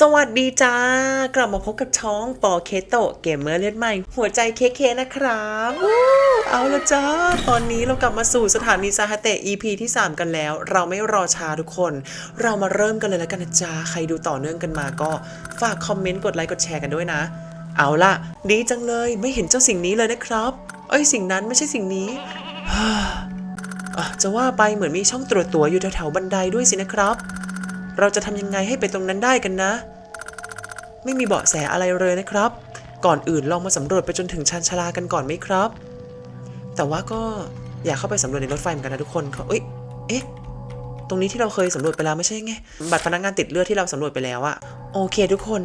สวัสดีจ้า กลับมาพบกับช้องปอเคโตเกมเมอร์เลือดใหม่ หัวใจเคเคนะครับวู้เอาละจ้า ตอนนี้เรากลับมาสู่สถานีซาฮาเตะ EP ที่ 3 กันแล้ว เราไม่รอช้าทุกคน เรามาเริ่มกันเลยแล้วกันนะจ้า ใครดูต่อเนื่องกันมาก็ฝากคอมเมนต์กดไลค์กดแชร์กันด้วยนะ เอาล่ะ ดีจังเลยไม่เห็นเจ้าสิ่งนี้เลยนะครับ เอ้ยสิ่งนั้นไม่ใช่สิ่งนี้จะว่าไปเหมือนมีช่องตรวจตัวอยู่แถวๆบันไดด้วยสินะครับ เราจะทำยังไงให้ไปตรงนั้นได้กันนะ ไม่มีเบาะแสอะไรเลยนะครับ ก่อนอื่นลองมาสำรวจไปจนถึงชานชาลากันก่อนไหมครับ แต่ว่าก็อยากเข้าไปสำรวจในรถไฟเหมือนกันนะทุกคนเขาเอ้ย เอ๊ะ ตรงนี้ที่เราเคยสำรวจไปแล้วไม่ใช่ไง บัตรพนักงานติดเลือดที่เราสำรวจไปแล้วอะโอเคทุกคน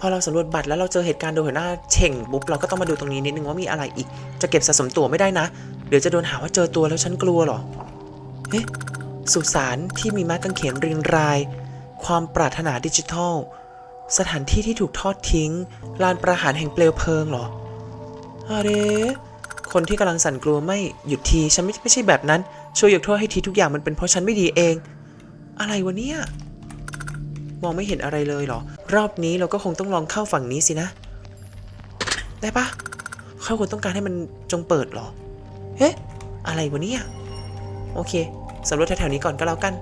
พอเราสำรวจบัตรแล้วเราเจอเหตุการณ์โดยหัวหน้าเฉ่งปุ๊บเราก็ต้องมาดูตรงนี้นิดนึงว่ามีอะไรอีก จะเก็บสะสมตั๋วไม่ได้นะ เดี๋ยวจะโดนหาว่าเจอตัวแล้วฉันกลัวหรอเอ๊ะ สุสานที่มีไม้กางเขนเรียงราย ความปรารถนาดิจิทัล สถานที่ที่ถูกทอดทิ้ง ลานประหารแห่งเปลวเพลิงเหรออะไรคนที่กำลังสั่นกลัวไม่หยุดทีฉันไม่ไม่ใช่แบบนั้น ช่วยยกโทษให้ทีทุกอย่างมันเป็นเพราะฉันไม่ดีเอง อะไรวะเนี่ยมองไม่เห็นอะไรเลยเหรอ รอบนี้เราก็คงต้องลองเข้าฝั่งนี้สินะ ได้ปะเขาควรต้องการให้มันจงเปิดเหรอเฮ้อะไรวะเนี่ยโอเค สำรวจแถวๆนี้ก่อนก็แล้วกัน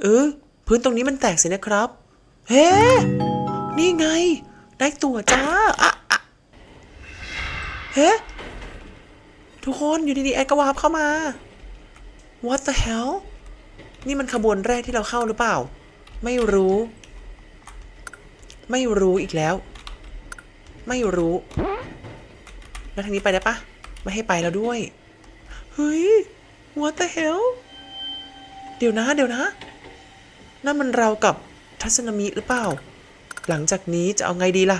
เออพื้นตรงนี้มันแตกสินะครับ เฮ้ นี่ไง ได้ตัวจ้าอะอะเฮ้ทุกคนอยู่ดีๆแอดกวาบเข้ามา What the hell นี่มันขบวนแรกที่เราเข้าหรือเปล่า ไม่รู้ ไม่รู้อีกแล้ว ไม่รู้ แล้วทางนี้ไปได้ปะ ไม่ให้ไปแล้วด้วย เฮ้ย What the hell เดี๋ยวนะ เดี๋ยวนะ นั่นมันเรากับทัศนมิหรือเปล่า หลังจากนี้จะเอาไงดีล่ะ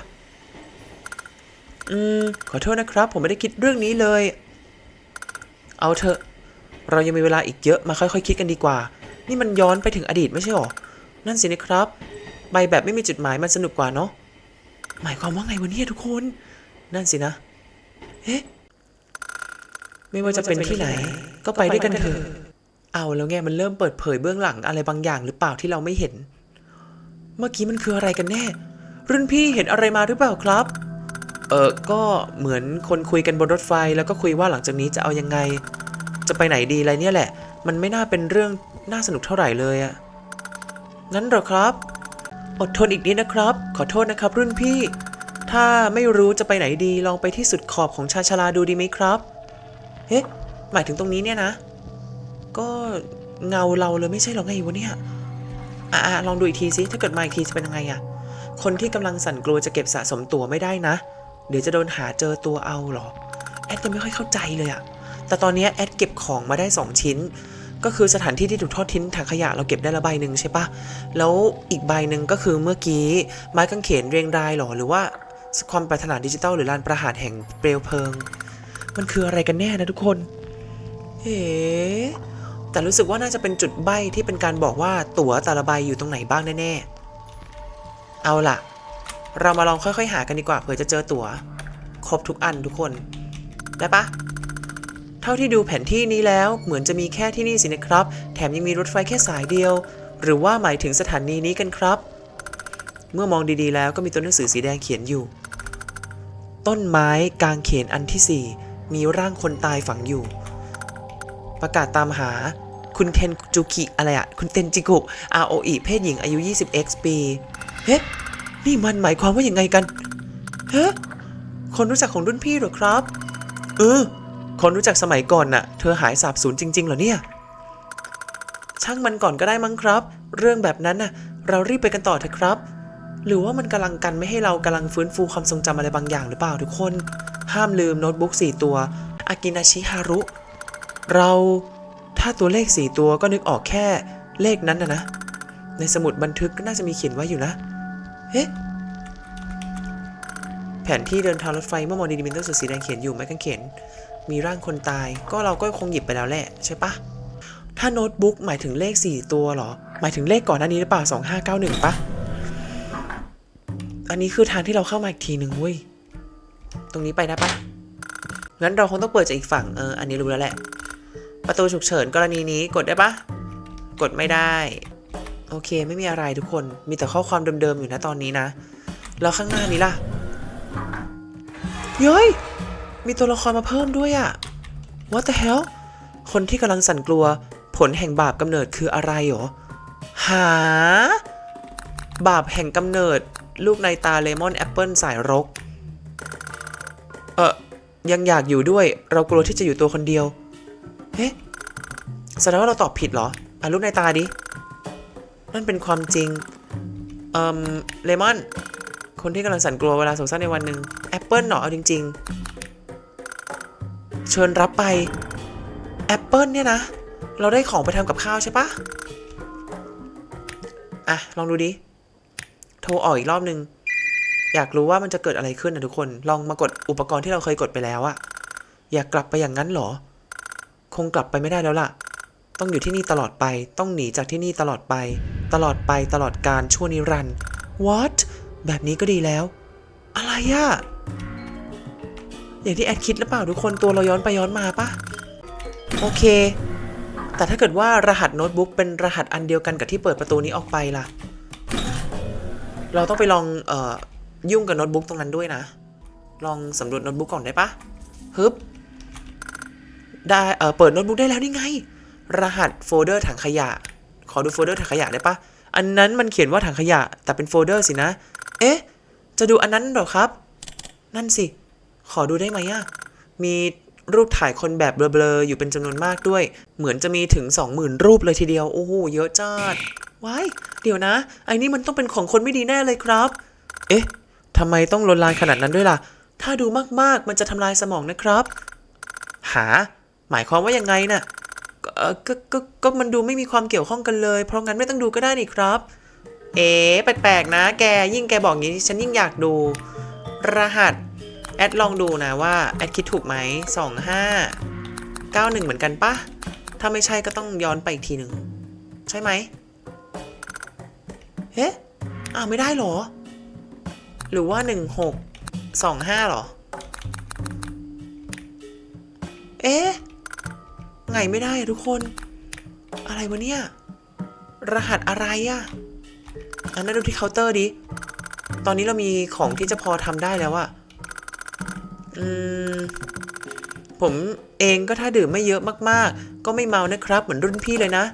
อืม ขอโทษนะครับ ผมไม่ได้คิดเรื่องนี้เลย เอาเถอะ เรายังมีเวลาอีกเยอะมาค่อยๆคคิดกันดีกว่า นี่มันย้อนไปถึงอดีตไม่ใช่หรอ นั่นสินะครับ ใบแบบไม่มีจุดหมายมันสนุกกว่าเนาะ หมายความว่าไงวะเนี่ยทุกคน นั่นสินะเอ๊ะ ไม่ว่าจะเป็นที่ไหน ก็ไปด้วยกันเถอะเอาแล้วไงมันเริ่มเปิดเผยเบื้องหลังอะไรบางอย่างหรือเปล่าที่เราไม่เห็น เมื่อกี้มันคืออะไรกันแน่ รุ่นพี่เห็นอะไรมาหรือเปล่าครับ เออก็เหมือนคนคุยกันบนรถไฟแล้วก็คุยว่าหลังจากนี้จะเอายังไง จะไปไหนดีอะไรเนี่ยแหละ มันไม่น่าเป็นเรื่องน่าสนุกเท่าไหร่เลยอะนั้นเหรอครับ อดทนอีกนิดนะครับ ขอโทษนะครับ รุ่นพี่ ถ้าไม่รู้จะไปไหนดีลองไปที่สุดขอบของชานชาลาดูดีไหมครับ เฮ้หมายถึงตรงนี้เนี่ยนะ ก็เงาเราเลยไม่ใช่หรอไงวะเนี่ย อะลองดูอีกทีสิ ถ้าเกิดมาอีกทีจะเป็นยังไงอะคนที่กำลังสั่นกลัวจะเก็บสะสมตัวไม่ได้นะ เดี๋ยวจะโดนหาเจอตัวเอาเหรอ แอดยังไม่ค่อยเข้าใจเลยอะแต่ตอนนี้แอดเก็บของมาได้ 2 ชิ้น ก็คือสถานที่ที่ถูกทอดทิ้งถังขยะเราเก็บได้ละใบหนึ่งใช่ปะแล้วอีกใบหนึ่งก็คือเมื่อกี้ไม้กางเขนเรียงรายหรอหรือว่าความปรารถนาดิจิตอลหรือลานประหารแห่งเปลวเพลิง มันคืออะไรกันแน่นะทุกคนเฮ้แต่รู้สึกว่าน่าจะเป็นจุดใบ้ที่เป็นการบอกว่าตั๋วแต่ละใบอยู่ตรงไหนบ้างแน่ๆ เอาล่ะ เรามาลองค่อยๆ หากันดีกว่าเผื่อจะเจอตั๋ว ครบทุกอันทุกคน ได้ปะเท่าที่ดูแผนที่นี้แล้วเหมือนจะมีแค่ที่นี่สินะครับ แถมยังมีรถไฟแค่สายเดียว หรือว่าหมายถึงสถานีนี้กันครับ เมื่อมองดีๆ แล้วก็มีตัวหนังสือสีแดงเขียนอยู่ ต้นไม้กลางเขนอันที่สี่ มีร่างคนตายฝังอยู่ ประกาศตามหาคุณเทนจูกิอะไรอะคุณเทนจิกุ ROE เพศหญิงอายุ 20x ปีเฮ้นี่มันหมายความว่าอย่างไงกันเฮ้คนรู้จักของรุ่นพี่หรอครับ เออ คนรู้จักสมัยก่อนน่ะ เธอหายสาบสูญจริง ๆ เหรอเนี่ย ช่างมันก่อนก็ได้มั้งครับ เรื่องแบบนั้นน่ะ เรารีบไปกันต่อเถอะครับ หรือว่ามันกำลังกันไม่ให้เรากำลังฟื้นฟูความทรงจำอะไรบางอย่างหรือเปล่าทุกคน ห้ามลืมโน้ตบุ๊ก4ตัวอากินาชิฮารุ เราถ้าตัวเลข 4 ตัวก็นึกออกแค่เลขนั้นนะนะ ในสมุดบันทึกก็น่าจะมีเขียนไว้อยู่นะเอ๊ะแผนที่เดินทางรถไฟเมื่อมองดีๆมีตัวหนังสือสีแดงเขียนอยู่ไม้กางเขนมีร่างคนตาย ก็เราก็คงหยิบไปแล้วแหละใช่ปะถ้าโน้ตบุ๊กหมายถึงเลข 4 ตัวหรอ หมายถึงเลขก่อนหน้านี้หรือเปล่า 2591ปะ อันนี้คือทางที่เราเข้ามาอีกทีหนึ่งเว้ย ตรงนี้ไปได้ปะงั้นเราคงต้องเปิดจากอีกฝั่ง เออ อันนี้รู้แล้วแหละ ประตูฉุกเฉินกรณีนี้กดได้ปะกดไม่ได้ โอเค ไม่มีอะไรทุกคน มีแต่ข้อความเดิมๆอยู่นะตอนนี้นะ แล้วข้างหน้านี้ล่ะ เย้ย มีตัวละครมาเพิ่มด้วยอะ What the hell คนที่กำลังสั่นกลัว ผลแห่งบาปกำเนิดคืออะไรหรอ หา บาปแห่งกำเนิด ลูกในตาเลมอนแอปเปิลสายรก เออยังอยากอยู่ด้วย เรากลัวที่จะอยู่ตัวคนเดียว เฮ้แสดงว่าเราตอบผิดเหรอ อะลูกในตาดิ นั่นเป็นความจริง เอ่มเลมอน คนที่กำลังสั่นกลัวเวลาสงสัยในวันหนึ่งแอปเปิลหรอเอาจริง ๆ เชิญรับไปแอปเปิลเนี่ยนะ เราได้ของไปทำกับข้าวใช่ปะอะ ลองดูดิ โทรออกอีกรอบนึง อยากรู้ว่ามันจะเกิดอะไรขึ้นนะทุกคน ลองมากดอุปกรณ์ที่เราเคยกดไปแล้วอะอยากกลับไปอย่างนั้นเหรอ คงกลับไปไม่ได้แล้วล่ะ ต้องอยู่ที่นี่ตลอดไป ต้องหนีจากที่นี่ตลอดไป ตลอดไปตลอดการชั่วนิรันด์ what แบบนี้ก็ดีแล้ว อะไรอะอย่างที่แอดคิดหรือเปล่าทุกคนตัวเราย้อนไปย้อนมาปะโอเค แต่ถ้าเกิดว่ารหัสโน้ตบุ๊กเป็นรหัสอันเดียวกันกับที่เปิดประตูนี้ออกไปล่ะ เราต้องไปลองเอ่อยุ่งกับโน้ตบุ๊กตรงนั้นด้วยนะ ลองสำรวจโน้ตบุ๊กก่อนได้ปะฮึบได้เออเปิดโน้ตบุ๊กได้แล้วนี่ไง รหัสโฟลเดอร์ถังขยะ ขอดูโฟลเดอร์ถังขยะได้ปะอันนั้นมันเขียนว่าถังขยะ แต่เป็นโฟลเดอร์สินะ เอ๊ะ จะดูอันนั้นหรอครับ นั่นสิ ขอดูได้ไหมอะมีรูปถ่ายคนแบบเบลอๆอยู่เป็นจำนวนมากด้วย เหมือนจะมีถึง 20,000 รูปเลยทีเดียว โอ้โห เยอะจัด ว้ายเดี๋ยวนะไอ้นี่มันต้องเป็นของคนไม่ดีแน่เลยครับ เอ๊ะทำไมต้องลนลานขนาดนั้นด้วยล่ะ ถ้าดูมากๆมันจะทำลายสมองนะครับ หา หมายความว่ายังไงน่ะก็เอ่อก็ก็ก็มันดูไม่มีความเกี่ยวข้องกันเลย เพราะงั้นไม่ต้องดูก็ได้นี่ครับ เอ๋แปลกๆนะ แกยิ่งแกบอกงี้ฉันยิ่งอยากดู รหัส แอดลองดูนะว่า แอดคิดถูกไหมสองห้าเก้าหนึ่งเหมือนกันปะถ้าไม่ใช่ก็ต้องย้อนไปอีกทีหนึ่งใช่ไหม เฮ้อ้าวไม่ได้หรอ หรือว่าหนึ่งหกสองห้าหรอ เอ๊ะ ไงไม่ได้ทุกคน อะไรวะเนี่ย รหัสอะไรอะอันนั้นดูที่เคาน์เตอร์ดิ ตอนนี้เรามีของที่จะพอทำได้แล้วอะอืม ผมเองก็ถ้าดื่มไม่เยอะมากๆ ก็ไม่เมานะครับ เหมือนรุ่นพี่เลยนะ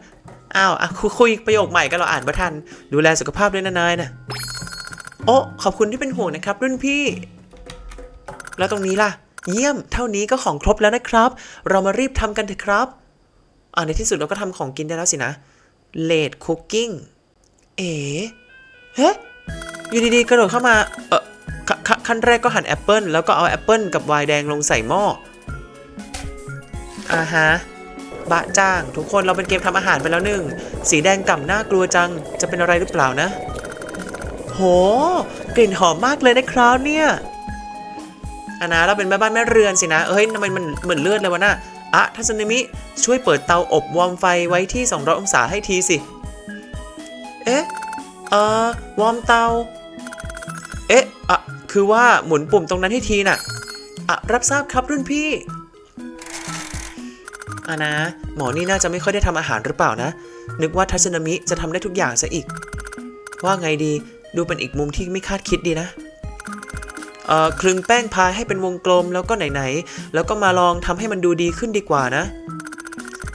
อ้าวอะคุยประโยคใหม่กันเราอ่านประทัน ดูแลสุขภาพด้วยนะนายนะโอ้ขอบคุณที่เป็นห่วงนะครับ รุ่นพี่ แล้วตรงนี้ล่ะ เยี่ยมเท่านี้ก็ของครบแล้วนะครับ เรามารีบทำกันเถอะครับอ่าในที่สุดเราก็ทำของกินได้แล้วสินะ late cooking เอ๋เฮ้อยู่ดีๆกระโดดเข้ามาเออขขขั้นแรกก็หั่นแอปเปิลแล้วก็เอาแอปเปิลกับไวน์แดงลงใส่หม้ออ่าฮะ บะจ้าง ทุกคนเราเป็นเกมทำอาหารไปแล้วหนึ่ง สีแดงก่ำน่ากลัวจัง จะเป็นอะไรหรือเปล่านะ โห กลิ่นหอมมากเลยนะครับเนี่ยอันนะเราเป็นแม่บ้านแม่เรือนสินะ เอ้ยทำไมมันเหมือนเลือดเลยวะน่ะอะทัศนมิ ช่วยเปิดเตาอบวอร์มไฟไว้ที่ 200 องศาให้ทีสิ เอ๊ะ เอ่อ วอร์มเตา เอ๊ะ อะ คือว่าหมุนปุ่มตรงนั้นให้ทีน่ะ อะ รับทราบครับรุ่นพี่ อะนะ หมอนี่น่าจะไม่ค่อยได้ทำอาหารหรือเปล่านะ นึกว่าทัศนมิจะทำได้ทุกอย่างซะอีก ว่าไงดี ดูเป็นอีกมุมที่ไม่คาดคิดดีนะ เอ่อ คลึงแป้งพายให้เป็นวงกลมแล้วก็ไหนๆ แล้วก็มาลองทำให้มันดูดีขึ้นดีกว่านะ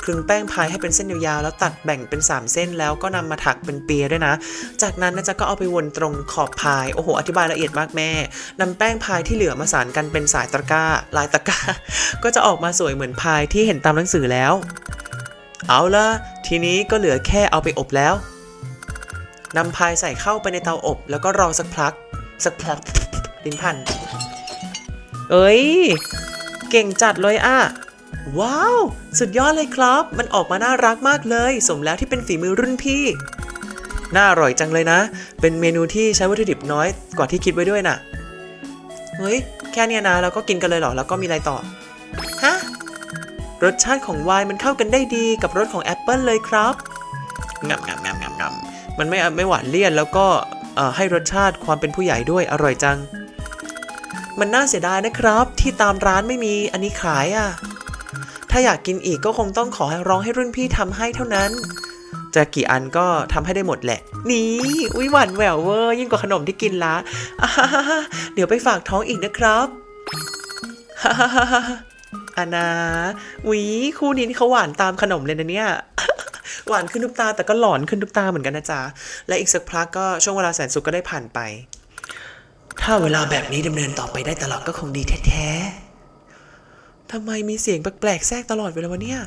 คลึงแป้งพายให้เป็นเส้นยาวๆแล้วตัดแบ่งเป็น 3 เส้นแล้วก็นำมาถักเป็นเปียด้วยนะ จากนั้นนะจ๊ะก็เอาไปวนตรงขอบพายโอ้โหอธิบายละเอียดมากแม่นำแป้งพายที่เหลือมาสานกันเป็นสายตะกร้า ลายตะกร้า ก็จะออกมาสวยเหมือนพายที่เห็นตามหนังสือแล้ว เอาละทีนี้ก็เหลือแค่เอาไปอบแล้วนำพายใส่เข้าไปในเตาอบ แล้วก็รอสักพัก สักพักลิ้นพัน เอ้ย เก่งจัดเลยอะ ว้าว สุดยอดเลยครับ มันออกมาน่ารักมากเลย สมแล้วที่เป็นฝีมือรุ่นพี่ น่าอร่อยจังเลยนะ เป็นเมนูที่ใช้วัตถุดิบน้อยกว่าที่คิดไว้ด้วยน่ะ เฮ้ย แค่เนี้ยนะเราก็กินกันเลยเหรอ แล้วก็มีอะไรต่อ ฮะ รสชาติของไวน์มันเข้ากันได้ดีกับรสของแอปเปิลเลยครับงำงำงำงำงำมันไม่ไม่หวานเลี่ยนแล้วก็ให้รสชาติความเป็นผู้ใหญ่ด้วยอร่อยจัง มันน่าเสียดายนะครับ ที่ตามร้านไม่มีอันนี้ขายอะ่ะ ถ้าอยากกินอีกก็คงต้องขอให้ร้องให้รุ่นพี่ทำให้เท่านั้น จะกี่อันก็ทำให้ได้หมดแหละ นี่อุ้ยหวานแหววเวอร์ยิ่งกว่าขนมที่กินละเดี๋ยวไปฝากท้องอีกนะครับอานาอุ้ยคู่นี้นี่เขาหวานตามขนมเลยนะเนี่ย หวานขึ้นทุกตาแต่ก็หลอนขึ้นทุกตาเหมือนกันนะจ๊ะ และอีกสักพักก็ช่วงเวลาแสนสุขก็ได้ผ่านไป ถ้าเวลาแบบนี้ดำเนินต่อไปได้ตลอดก็คงดีแท้ๆ ทำไมมีเสียงแปลกๆแทรกตลอดเวลาวะเนี่ย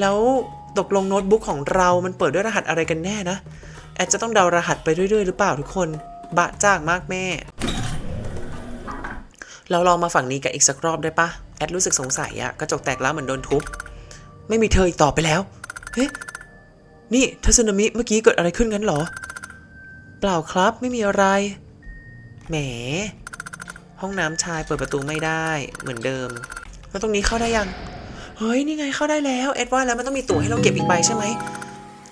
แล้วตกลงโน้ตบุ๊กของเรามันเปิดด้วยรหัสอะไรกันแน่นะ แอดจะต้องเดารหัสไปเรื่อยๆหรือเปล่าทุกคน บะจ้างมากแม่ เราลองมาฝั่งนี้กันอีกสักรอบได้ปะ แอดรู้สึกสงสัยอะกระจกแตกแล้วเหมือนโดนทุบ ไม่มีเธออีกต่อไปแล้ว เฮ้นี่ทัศนามิเมื่อกี้เกิดอะไรขึ้นงั้นหรอ เปล่าครับไม่มีอะไร แหม ห้องน้ำชายเปิดประตูไม่ได้เหมือนเดิม แล้วตรงนี้เข้าได้ยัง เฮ้ย นี่ไงเข้าได้แล้วเอ็ดว่าแล้วมันต้องมีตั๋วให้เราเก็บอีกใบใช่ไหม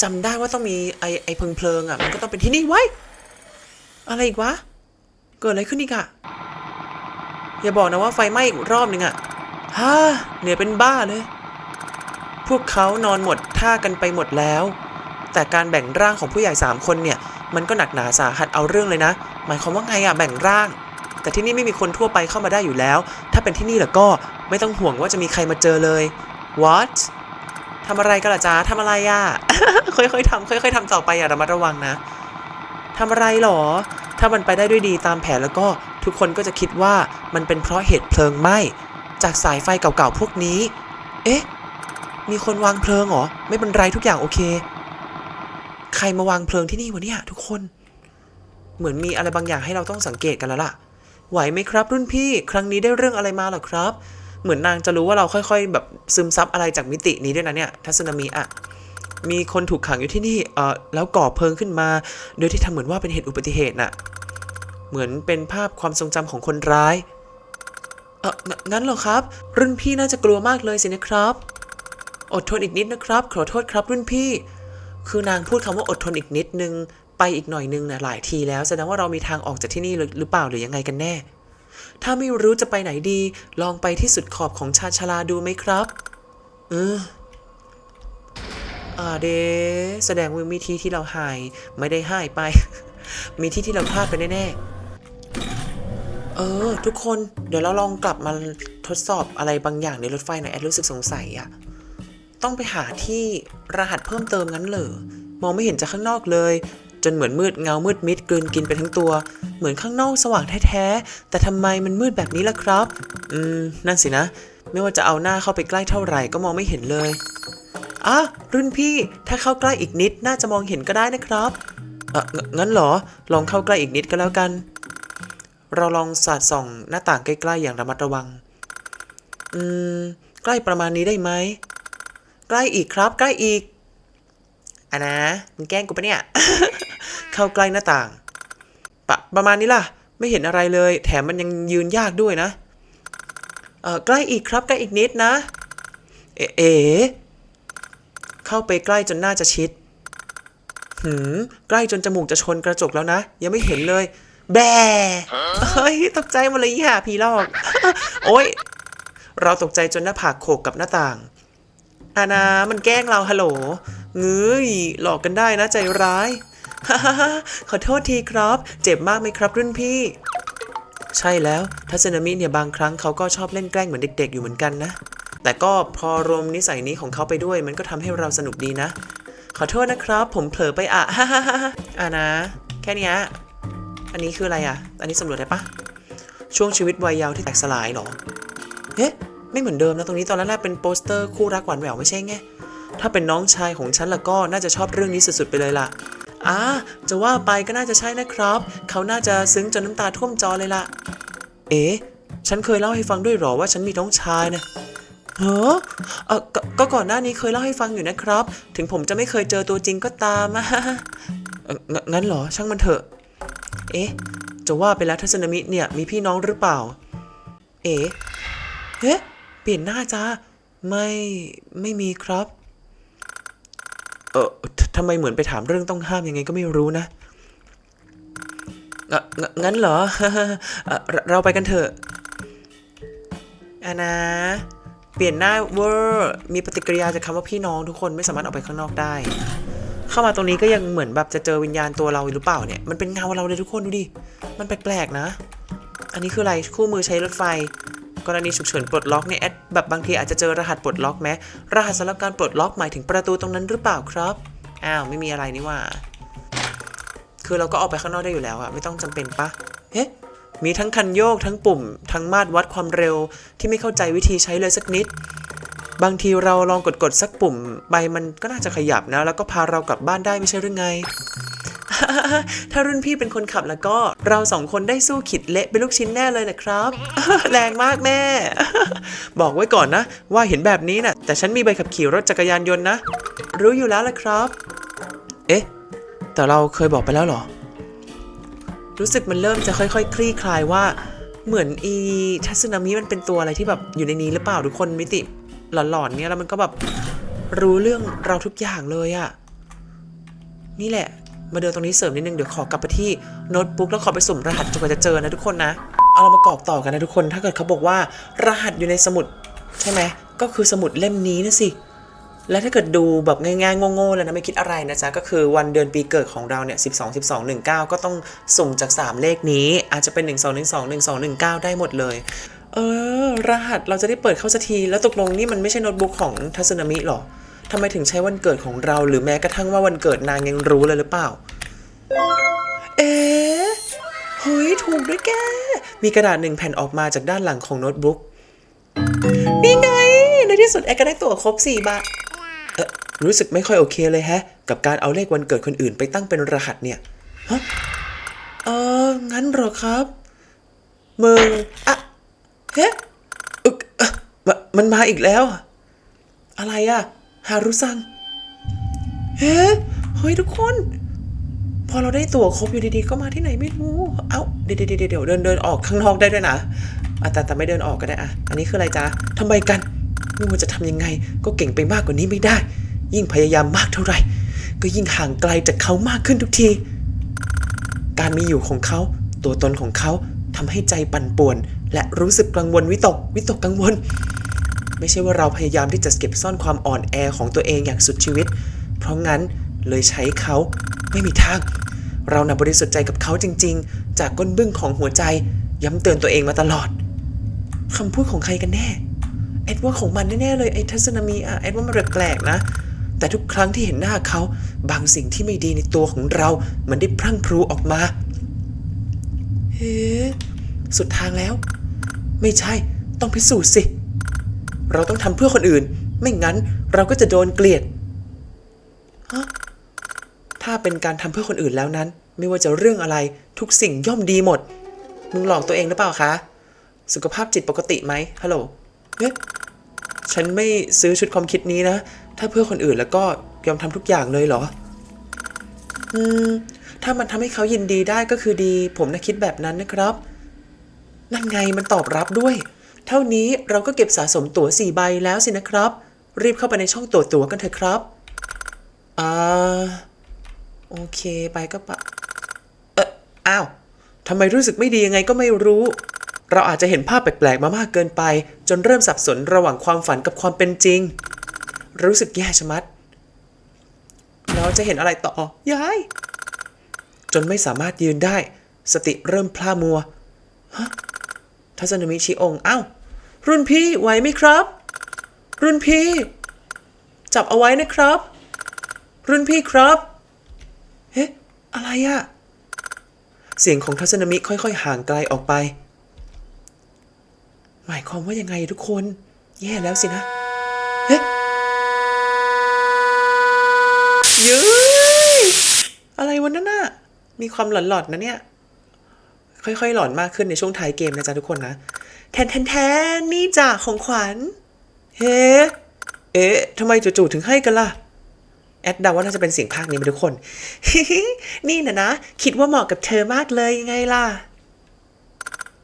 จำได้ว่าต้องมีไอไอเพลิงเพลิงอะมันก็ต้องเป็นที่นี่ไว้ อะไรอีกวะ เกิดอะไรขึ้นอีกอะอย่าบอกนะว่าไฟไหม้อีกรอบนึงอะฮ่าเหนือเป็นบ้าเลย พวกเขานอนหมดท่ากันไปหมดแล้ว แต่การแบ่งร่างของผู้ใหญ่สามคนเนี่ย มันก็หนักหนาสาหัสเอาเรื่องเลยนะ หมายความว่าไงอะแบ่งร่าง แต่ที่นี่ไม่มีคนทั่วไปเข้ามาได้อยู่แล้ว ถ้าเป็นที่นี่แล้วก็ไม่ต้องห่วงว่าจะมีใครมาเจอเลย what ทำอะไรกันล่ะจ๊ะทำอะไรอะค่อยๆทำค่อยๆทำต่อไปอะระมัดระวังนะทำอะไรหรอ ถ้ามันไปได้ด้วยดีตามแผนแล้วก็ทุกคนก็จะคิดว่ามันเป็นเพราะเหตุเพลิงไหม้จากสายไฟเก่าๆพวกนี้ เอ๊ะ มีคนวางเพลิงเหรอ ไม่เป็นไรทุกอย่างโอเค ใครมาวางเพลิงที่นี่วะเนี่ยทุกคน เหมือนมีอะไรบางอย่างให้เราต้องสังเกตกันแล้วล่ะ ไหวไหมครับ รุ่นพี่ครั้งนี้ได้เรื่องอะไรมาหรอครับ เหมือนนางจะรู้ว่าเราค่อย ๆ แบบซึมซับอะไรจากมิตินี้ด้วยนะเนี่ยทัศนามิอะมีคนถูกขังอยู่ที่นี่เออแล้วก่อเพลิงขึ้นมา โดยที่ทำเหมือนว่าเป็นเหตุอุบัติเหตุน่ะเหมือนเป็นภาพความทรงจำของคนร้ายเอองั้นงั้นเหรอครับ รุ่นพี่น่าจะกลัวมากเลยสินะครับ อดทนอีกนิดนะครับ ขอโทษครับรุ่นพี่ คือนางพูดคำว่าอดทนอีกนิดนึง ไปอีกหน่อยนึงนะหลายทีแล้วแสดงว่าเรามีทางออกจากที่นี่หรือเปล่าหรือยังไงกันแน่ ถ้าไม่รู้จะไปไหนดี ลองไปที่สุดขอบของชาชลาดูไหมครับ เอออาเดแสดงว่ามีที่ที่เราหายไม่ได้หายไป มีที่ที่เราพลาดไปแน่ๆ เออ ทุกคนเดี๋ยวเราลองกลับมาทดสอบอะไรบางอย่างในรถไฟหน่อยแอดรู้สึกสงสัยอะต้องไปหาที่รหัสเพิ่มเติมงั้นเหรอมองไม่เห็นจากข้างนอกเลย จนเหมือนมืดเงามืดมิดกลืนกินไปทั้งตัว เหมือนข้างนอกสว่างแท้ๆแต่ทำไมมันมืดแบบนี้ล่ะครับ อืม นั่นสินะ ไม่ว่าจะเอาหน้าเข้าไปใกล้เท่าไหร่ก็มองไม่เห็นเลยอะรุ่นพี่ ถ้าเข้าใกล้อีกนิดน่าจะมองเห็นก็ได้นะครับเอองั้นเหรอ ลองเข้าใกล้อีกนิดก็แล้วกัน เราลองสาดส่องหน้าต่างใกล้ๆอย่างระมัดระวัง อืม ใกล้ประมาณนี้ได้ไหม ใกล้อีกครับ ใกล้อีกอันนะมึงแกล้งกูปะเนี่ย เข้าใกล้หน้าต่าง ปะประมาณนี้ล่ะ ไม่เห็นอะไรเลย แถมมันยังยืนยากด้วยนะ เออใกล้อีกครับใกล้อีกนิดนะ เอ๋เอเข้าไปใกล้จนน่าจะชิด หืม ใกล้จนจมูกจะชนกระจกแล้วนะ ยังไม่เห็นเลย แบเฮ้ย ตกใจหมดเลยอีห่าผีลอก โอ๊ยเราตกใจจนหน้าผากโขกกับหน้าต่างอานา มันแกล้งเราฮัลโหลงื้ยหลอกกันได้นะใจร้าย ขอโทษทีครับ เจ็บมากไหมครับรุ่นพี่ ใช่แล้ว ทัศนามิเนี่ยบางครั้งเขาก็ชอบเล่นแกล้งเหมือนเด็ก ๆ อยู่เหมือนกันนะ แต่ก็พอรวมนิสัยนี้ของเขาไปด้วย มันก็ทำให้เราสนุกดีนะ ขอโทษนะครับ ผมเผลอไปอะอานะ แค่นี้อันนี้คืออะไรอะอันนี้สำรวจได้ปะช่วงชีวิตวัยเยาว์ที่แตกสลายหรอ เฮ้ไม่เหมือนเดิมนะตรงนี้ตอนแรกเป็นโปสเตอร์คู่รักหวานแหววไม่ใช่ไง ถ้าเป็นน้องชายของฉันล้วก็น่าจะชอบเรื่องนี้สุดๆไปเลยล่ะ อ่าจะว่าไปก็น่าจะใช่นะครับ เขาน่าจะซึ้งจนน้ำตาท่วมจอเลยล่ะ เอ๊ะฉันเคยเล่าให้ฟังด้วยหรอว่าฉันมีน้องชายนะเฮ้อเออก็ก่อนหน้านี้เคยเล่าให้ฟังอยู่นะครับ ถึงผมจะไม่เคยเจอตัวจริงก็ตามอ่องั้นงั้นเหรอช่างมันเถอะ เอ๊ะ จะว่าไปแล้วทัศนมิเนี่ยมีพี่น้องหรือเปล่า เอ๊ะเฮ้เปลี่ยนหน้าจ้าไม่ไม่มีครับ เออ ทำไมเหมือนไปถามเรื่องต้องห้ามยังไงก็ไม่รู้นะงงงั้นเหรอเอ่อเราเราไปกันเถอะอานะ เปลี่ยนหน้าเวอร์ มีปฏิกิริยาจากคำว่าพี่น้องทุกคนไม่สามารถออกไปข้างนอกได้ เข้ามาตรงนี้ก็ยังเหมือนแบบจะเจอวิญญาณตัวเราหรือเปล่าเนี่ย มันเป็นเงาเราเลยทุกคนดูดิ มันแปลกๆนะ อันนี้คืออะไร คู่มือใช้รถไฟ กรณีฉุกเฉินปลดล็อกเนี่ยแอดแบบบางทีอาจจะเจอรหัสปลดล็อกไหมรหัสสำหรับการปลดล็อกหมายถึงประตูตรงนั้นหรือเปล่าครับ อ้าวไม่มีอะไรนี่ว่า คือเราก็ออกไปข้างนอกได้อยู่แล้วอะไม่ต้องจำเป็นปะเฮ้มีทั้งคันโยกทั้งปุ่ม ทั้งมาตรวัดความเร็วที่ไม่เข้าใจวิธีใช้เลยสักนิด บางทีเราลองกดกดๆสักปุ่มไปมันก็น่าจะขยับนะ แล้วก็พาเรากลับบ้านได้ไม่ใช่หรือไง ถ้ารุ่นพี่เป็นคนขับแล้วก็ เราสองคนได้สู้ขิดเละเป็นลูกชิ้นแน่เลยแหละครับ แรงมากแม่ บอกไว้ก่อนนะ ว่าเห็นแบบนี้นะ่ะ แต่ฉันมีใบขับขี่รถจักรยานยนต์นะ รู้อยู่แล้วแหละครับ เอ๊ะ แต่เราเคยบอกไปแล้วหรอ รู้สึกมันเริ่มจะค่อยๆ คลี่คลายว่า เหมือนอีทัศนามิมันเป็นตัวอะไรที่แบบอยู่ในนี้หรือเปล่าทุกคนมิติหลอนๆเนี่ยแล้วมันก็แบบรู้เรื่องเราทุกอย่างเลยอะนี่แหละ มาเดินตรงนี้เสริมนิดนึงเดี๋ยวขอกลับไปที่โน้ตบุ๊กแล้วขอไปสุ่มรหัสจนกว่าจะเจอนะทุกคนนะ เอาเรามากรอกต่อกันนะทุกคน ถ้าเกิดเขาบอกว่ารหัสอยู่ในสมุดใช่ไหมก็คือสมุดเล่มนี้นะสิและถ้าเกิดดูแบบง่ายๆโง่ๆเลยนะไม่คิดอะไรนะจ๊ะก็คือวันเดือนปีเกิดของเราเนี่ย 12 12 19 ก็ต้องสุ่มจาก 3 เลขนี้ อาจจะเป็น 1 2 1 2 1 2 1 9 ได้หมดเลย เออ รหัสเราจะได้เปิดเข้าสักที แล้วตกลงนี่มันไม่ใช่โน้ตบุ๊กของทัศนามิหรอ ทำไมถึงใช้วันเกิดของเราหรือแม้กระทั่งว่าวันเกิดนางยังรู้เลยหรือเปล่า เอ๊ะเฮ้ยถูกด้วยแก มีกระดาษหนึ่งแผ่นออกมาจากด้านหลังของโน้ตบุ๊ก นี่ไง ในที่สุดแอร์ก็ได้ตั๋วครบ4บาทเอ๊ะรู้สึกไม่ค่อยโอเคเลยแฮะ กับการเอาเลขวันเกิดคนอื่นไปตั้งเป็นรหัสเนี่ย ฮะ เออ งั้นเหรอครับ มึง อะ เฮ้อึกอะมะมันมาอีกแล้ว อะอะไรอะ ฮารุซัง เฮ้เฮ้ยทุกคน พอเราได้ตั๋วครบอยู่ดีๆ ก็มาที่ไหนไม่รู้ เอ้า เดี๋ยวเดี๋ยวเดี๋ยวเดินเดินออกข้างนอกได้ด้วยนะอะแต่แต่ไม่เดินออกก็ได้อะอันนี้คืออะไรจ๊ะทำไมกัน ไม่ว่าจะทำยังไง ก็เก่งไปมากกว่านี้ไม่ได้ ยิ่งพยายามมากเท่าไหร่ ก็ยิ่งห่างไกลจากเขามากขึ้นทุกที การมีอยู่ของเขา ตัวตนของเขาทำให้ใจปั่นป่วน และรู้สึกกังวลวิตก วิตกกังวล ไม่ใช่ว่าเราพยายามที่จะเก็บซ่อนความอ่อนแอของตัวเองอย่างสุดชีวิต เพราะงั้นเลยใช้เขาไม่มีทาง เราน่ะบริสุทธิ์ใจกับเขาจริง ๆ จากก้นบึ้งของหัวใจ ย้ำเตือนตัวเองมาตลอดคำพูดของใครกันแน่เอ็ดว่าของมันแน่ๆเลยไอ้ทัศนามีอะเอ็ดว่ามันแปลกๆนะ แต่ทุกครั้งที่เห็นหน้าเขาบางสิ่งที่ไม่ดีในตัวของเรา มันได้พรั่งพรูออกมาเฮ้สุดทางแล้ว ไม่ใช่ต้องพิสูจน์สิ เราต้องทำเพื่อคนอื่น ไม่งั้นเราก็จะโดนเกลียดฮะถ้าเป็นการทำเพื่อคนอื่นแล้วนั้น ไม่ว่าจะเรื่องอะไรทุกสิ่งย่อมดีหมด มึงหลอกตัวเองหรือเปล่าคะ สุขภาพจิตปกติไหมฮัลโหลเฮ้ยฉันไม่ซื้อชุดความคิดนี้นะ ถ้าเพื่อคนอื่นแล้วก็ยอมทำทุกอย่างเลยเหรอ อืม ถ้ามันทำให้เขายินดีได้ก็คือดี ผมนะคิดแบบนั้นนะครับ นั่นไงมันตอบรับด้วย เท่านี้เราก็เก็บสะสมตั๋วสี่ใบแล้วสินะครับ รีบเข้าไปในช่องตั๋วตั๋วกันเถอะครับอ่าโอเคไปก็ปะเอออ้าวทำไมรู้สึกไม่ดียังไงก็ไม่รู้ เราอาจจะเห็นภาพแปลกๆมามากเกินไป จนเริ่มสับสนระหว่างความฝันกับความเป็นจริง รู้สึกแย่ชะมัด เราจะเห็นอะไรต่อยาย จนไม่สามารถยืนได้ สติเริ่มพล่ามัวฮะทัศนมิชิองอ้าว รุ่นพี่ไหวไหมครับ รุ่นพี่ จับเอาไว้นะครับ รุ่นพี่ครับเฮ้อะไรอะเสียงของทัศนมิค่อยๆ ห่างไกลออกไป หมายความว่ายังไงทุกคน แย่แล้วสินะ เฮ้เย้ยอะไรวันนั้นน่ะ มีความหลอนๆนะเนี่ย ค่อยๆ หลอนมากขึ้นในช่วงท้ายเกมนะจ๊ะทุกคนนะ แทนแทนแทนนี่จ้ะของขวัญ เฮ้เอ๊ะทำไมจู่ๆถึงให้กันล่ะ แอดเดาว่าน่าจะเป็นเสียงภาคนี้มาทุกคน นี่นะนะ คิดว่าเหมาะกับเธอมากเลยยังไงล่ะ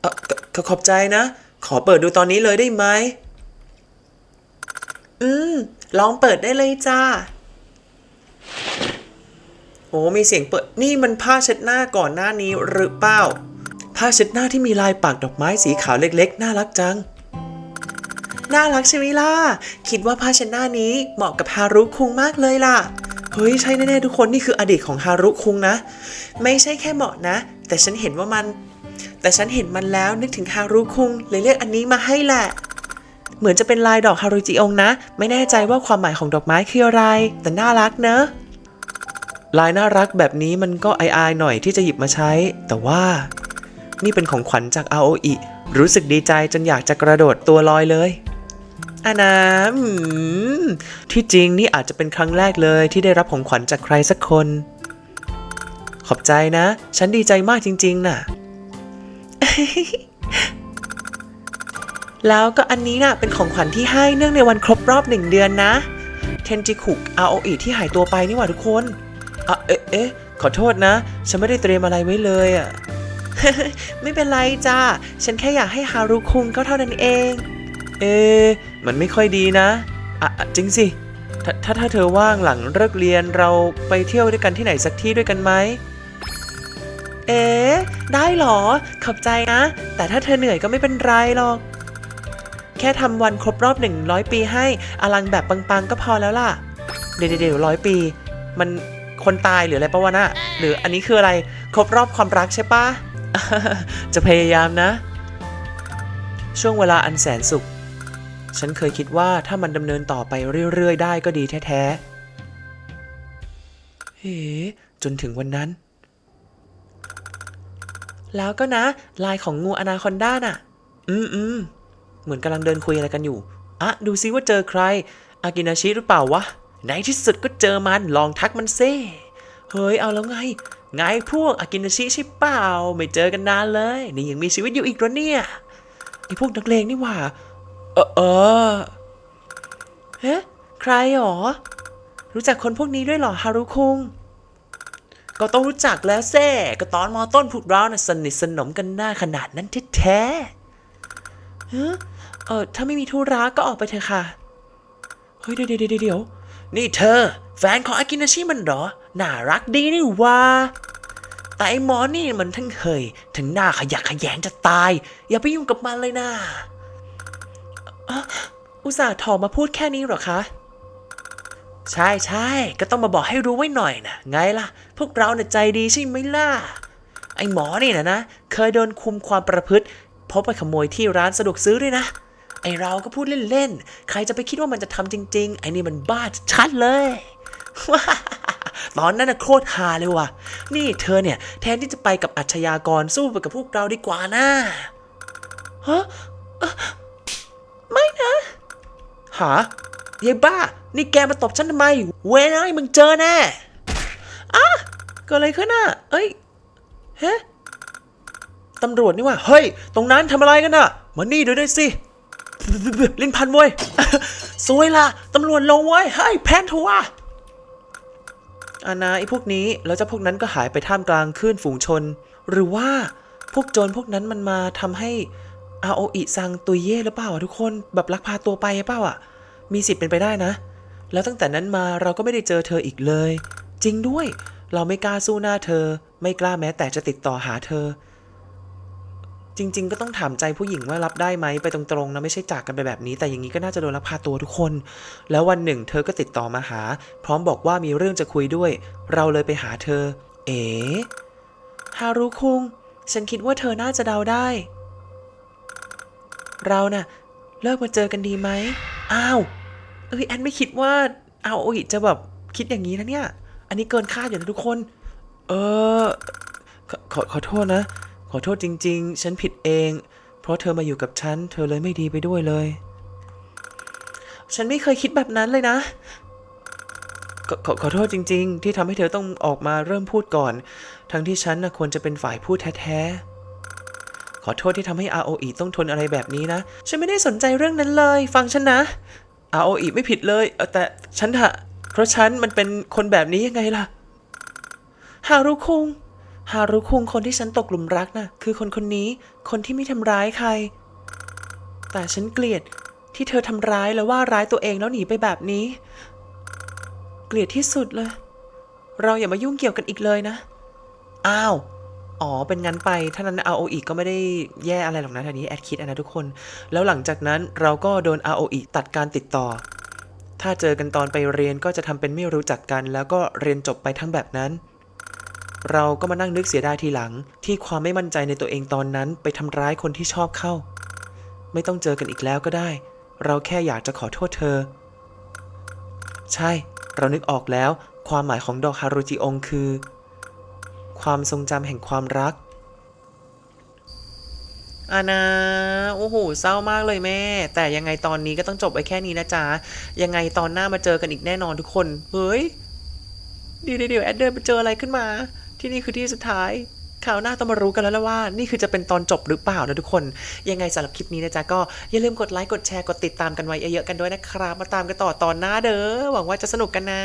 เออขอขอบใจนะ ขอเปิดดูตอนนี้เลยได้ไหม อืม ลองเปิดได้เลยจ้า โอ้มีเสียงเปิด นี่มันผ้าเช็ดหน้าก่อนหน้านี้หรือเปล่า ผ้าเช็ดหน้าที่มีลายปากดอกไม้สีขาวเล็กๆ น่ารักจัง น่ารักใช่ไหมล่ะ คิดว่าผ้าเช็ดหน้านี้เหมาะกับฮารุคุงมากเลยล่ะ เฮ้ยใช่แน่ๆทุกคนนี่คืออดีตของฮารุคุงนะ ไม่ใช่แค่เหมาะนะ แต่ฉันเห็นว่ามัน แต่ฉันเห็นมันแล้วนึกถึงฮารุคุงเลยเรียกอันนี้มาให้แหละ เหมือนจะเป็นลายดอกฮารุจิองนะ ไม่แน่ใจว่าความหมายของดอกไม้คืออะไร แต่น่ารักเนอะลายน่ารักแบบนี้มันก็อายๆหน่อยที่จะหยิบมาใช้ แต่ว่า นี่เป็นของขวัญจากอาโออิรู้สึกดีใจจนอยากจะกระโดดตัวลอยเลยอานาที่จริงนี่อาจจะเป็นครั้งแรกเลยที่ได้รับของขวัญจากใครสักคน ขอบใจนะ ฉันดีใจมากจริง ๆ น่ะ แล้วก็อันนี้น่ะเป็นของขวัญที่ให้เนื่องในวันครบรอบหนึ่งเดือนนะ เทนจิคุอาโออิที่หายตัวไปนี่หว่าทุกคนอะเอ๊ะเอ๊ะขอโทษนะ ฉันไม่ได้เตรียมอะไรไว้เลยอะ ไม่เป็นไรจ้า ฉันแค่อยากให้ฮารุคุงก็เท่านั้นเอง เอ๊ะมันไม่ค่อยดีนะ อะ จริงสิ ถ้าถ้าถ้าเธอว่างหลังเลิกเรียนเราไปเที่ยวด้วยกันที่ไหนสักที่ด้วยกันไหม เอ๊ะได้เหรอ ขอบใจนะ แต่ถ้าเธอเหนื่อยก็ไม่เป็นไรหรอก แค่ทำวันครบรอบ 100 ปีให้อลังแบบปังๆก็พอแล้วล่ะ เดี๋ยวเดี๋ยวร้อยปี มันคนตายหรืออะไรปะวะน่ะหรืออันนี้คืออะไร ครบรอบความรักใช่ปะ จะพยายามนะ ช่วงเวลาอันแสนสุข ฉันเคยคิดว่าถ้ามันดำเนินต่อไปเรื่อยๆ ได้ก็ดีแท้ๆ เฮ้จนถึงวันนั้น แล้วก็นะ ลายของงูอนาคอนด้าน่ะ อืมอืมเหมือนกำลังเดินคุยอะไรกันอยู่อะดูซิว่าเจอใคร อากินาชิหรือเปล่าวะ ในที่สุดก็เจอมัน ลองทักมันเซ่ เฮ้ย เอาแล้วไง ไงพวกอากินาชิใช่เปล่า ไม่เจอกันนานเลย นี่ยังมีชีวิตอยู่อีกเหรอเนี่ยไอพวกนักเลงนี่หว่า เออเออเฮ้ใครหรอ รู้จักคนพวกนี้ด้วยหรอฮารุคุง ก็ต้องรู้จักแล้วเซ่ก็ตอนมอต้นพวกเราน่ะสนิทสนมกันหน้าขนาดนั้นแท้ๆเฮ้อเออถ้าไม่มีธุระก็ออกไปเถอะค่ะ เฮ้ยเดี๋ยวเดี๋ยวเดี๋ยวเดี๋ยวนี่เธอ แฟนของอากินาชิมันเหรอ น่ารักดีนี่ว่า แต่ไอ้หมอนี่มันทั้งเฮยทั้งหน้าขยักขยงจะตาย อย่าไปยุ่งกับมันเลยนะอ,ะอุตส่าห์ถอมาพูดแค่นี้หรอคะ ใช่ใช่ก็ต้องมาบอกให้รู้ไว้หน่อยนะไงล่ะ พวกเราเนี่ยใจดีใช่ไหมล่ะ ไอ้หมอนี่นะนะ เคยโดนคุมความประพฤติเพราะไปขโมยที่ร้านสะดวกซื้อด้วยนะไอเราก็พูดเล่น ๆ ใครจะไปคิดว่ามันจะทำจริง ๆ ไอนี่มันบ้าชัดเลย ตอนนั้นนะโคตรฮาเลยว่ะ นี่เธอเนี่ย แทนที่จะไปกับอัจฉริยากรสู้ไปกับพวกเราดีกว่านะฮะไม่นะหาเยบ้า นี่แกมาตบฉันทำไม เว้ยนะมึงเจอแน่อะเกิดอะไรขึ้นอะ เอ้ยเฮ้ตำรวจนี่ว่า เฮ้ย ตรงนั้นทำอะไรกันน่ะ มานี่ดูด้วยสิลิ้นพันเว้ยสวยละตำรวจลงเว้ยเฮ้ยแพนทัวร์ อานาไอ้พวกนี้แล้วเจ้าพวกนั้นก็หายไปท่ามกลางคลื่นฝูงชน หรือว่าพวกโจรพวกนั้นมันมาทำให้อาโออิซังตุยเย่หรือเปล่าทุกคนแบบลักพาตัวไปเปล่าอะ มีสิทธิ์เป็นไปได้นะ แล้วตั้งแต่นั้นมาเราก็ไม่ได้เจอเธออีกเลย จริงด้วย เราไม่กล้าสู้หน้าเธอ ไม่กล้าแม้แต่จะติดต่อหาเธอ จริง ๆ ก็ต้องถามใจผู้หญิงว่ารับได้ไหมไปตรงๆนะไม่ใช่จากกันไปแบบนี้ แต่อย่างนี้ก็น่าจะโดนลักพาตัวทุกคน แล้ววันหนึ่ง เธอก็ติดต่อมาหา พร้อมบอกว่ามีเรื่องจะคุยด้วย เราเลยไปหาเธอ เอ๋ฮารุคุง ฉันคิดว่าเธอน่าจะเดาได้ เราน่ะ เลิกมาเจอกันดีไหมอ้าวเอ้ยแอนไม่คิดว่าเอาโอิจะแบบคิดอย่างนี้นะเนี่ย อันนี้เกินคาดอยู่นะทุกคน เออขอขอขอโทษนะ ขอโทษจริง ๆ ฉันผิดเอง เพราะเธอมาอยู่กับฉัน เธอเลยไม่ดีไปด้วยเลย ฉันไม่เคยคิดแบบนั้นเลยนะขอขขอโทษจริง ๆ ที่ทำให้เธอต้องออกมาเริ่มพูดก่อน ทั้งที่ฉันนะควรจะเป็นฝ่ายพูดแท้ๆ ขอโทษที่ทำให้อาโออีต้องทนอะไรแบบนี้นะ ฉันไม่ได้สนใจเรื่องนั้นเลย ฟังฉันนะอาโออีไม่ผิดเลยเแต่ฉันฮะเพราะฉันมันเป็นคนแบบนี้ยังไงล่ะ ฮารุคุง ฮารุคุงคนที่ฉันตกหลุมรักน่ะ คือคนคนนี้ คนที่ไม่ทำร้ายใคร แต่ฉันเกลียดที่เธอทำร้ายและว่าร้ายตัวเองแล้วหนีไปแบบนี้ เกลียดที่สุดเลย เราอย่ามายุ่งเกี่ยวกันอีกเลยนะ อ้าว อ๋อ เป็นงั้นไปถ้านั้น ROE ก็ไม่ได้แย่อะไรหรอกนะทีนี้แอดคิดนะทุกคน แล้วหลังจากนั้นเราก็โดน ROE ตัดการติดต่อ ถ้าเจอกันตอนไปเรียนก็จะทำเป็นไม่รู้จักกัน แล้วก็เรียนจบไปทั้งแบบนั้น เราก็มานั่งนึกเสียดายทีหลัง ที่ความไม่มั่นใจในตัวเองตอนนั้นไปทำร้ายคนที่ชอบเข้า ไม่ต้องเจอกันอีกแล้วก็ได้ เราแค่อยากจะขอโทษเธอ ใช่ เรานึกออกแล้ว ความหมายของดอกฮารุจิองคือ ความทรงจำแห่งความรักอานาโอ้โหเศร้ามากเลยแม่ แต่ยังไงตอนนี้ก็ต้องจบไปแค่นี้นะจ๊ะ ยังไงตอนหน้ามาเจอกันอีกแน่นอนทุกคน เฮ้ย เดี๋ยวเดี๋ยวแอดเดินไปเจออะไรขึ้นมา ที่นี่คือที่สุดท้ายข่าวหน้าต้องมารู้กันแล้วละว่า นี่คือจะเป็นตอนจบหรือเปล่านะทุกคน ยังไงสำหรับคลิปนี้นะจ๊ะก็อย่าลืมกดไลค์กดแชร์กดติดตามกันไว้เยอะๆกันด้วยนะครับ มาตามกันต่อตอนหน้าเด้อหวังว่าจะสนุกกันนะ